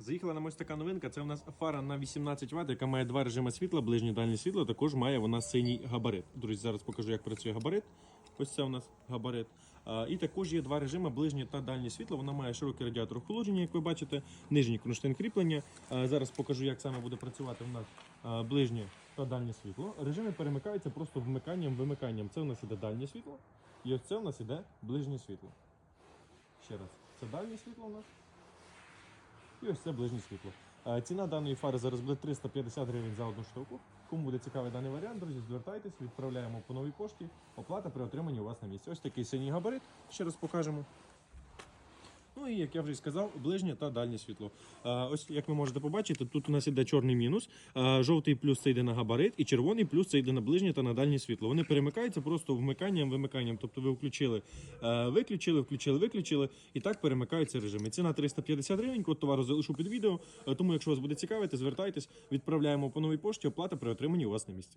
Заїхала нам ось така новинка. Це у нас фара на 18 Вт, яка має два режими світла, ближнє дальнє світло. Також має вона синій габарит. Друзі, зараз покажу, як працює габарит. Ось це у нас габарит. А, і також є два режими ближнє та дальнє світло. Вона має широкий радіатор охолодження, як ви бачите, нижній кронштейн кріплення. А, зараз покажу, як саме буде працювати у нас а, ближнє та дальнє світло. Режими перемикаються просто вмиканням, вимиканням. Це у нас іде дальнє світло, і ось це у нас іде ближнє світло. Ще раз, це дальнє світло у нас. І ось це ближнє світло. Е, Ціна даної фари зараз буде 350 гривень за одну штуку. Кому буде цікавий даний варіант, друзі, звертайтесь, відправляємо по новій пошті. Оплата при отриманні у вас на місці. Ось такий синій габарит. Ще раз покажемо. Ну і як я вже сказав, ближнє та дальнє світло. Ось як ви можете побачити, тут у нас іде чорний мінус, жовтий плюс це йде на габарит, і червоний плюс це йде на ближнє та на дальнє світло. Вони перемикаються просто вмиканням, вимиканням. Тобто ви включили, виключили, включили, виключили, і так перемикаються режими. Ціна 350 гривень, код товару залишу під відео. Е, Тому, якщо вас буде цікавити, звертайтесь, відправляємо по новій пошті, оплата при отриманні у вас на місці.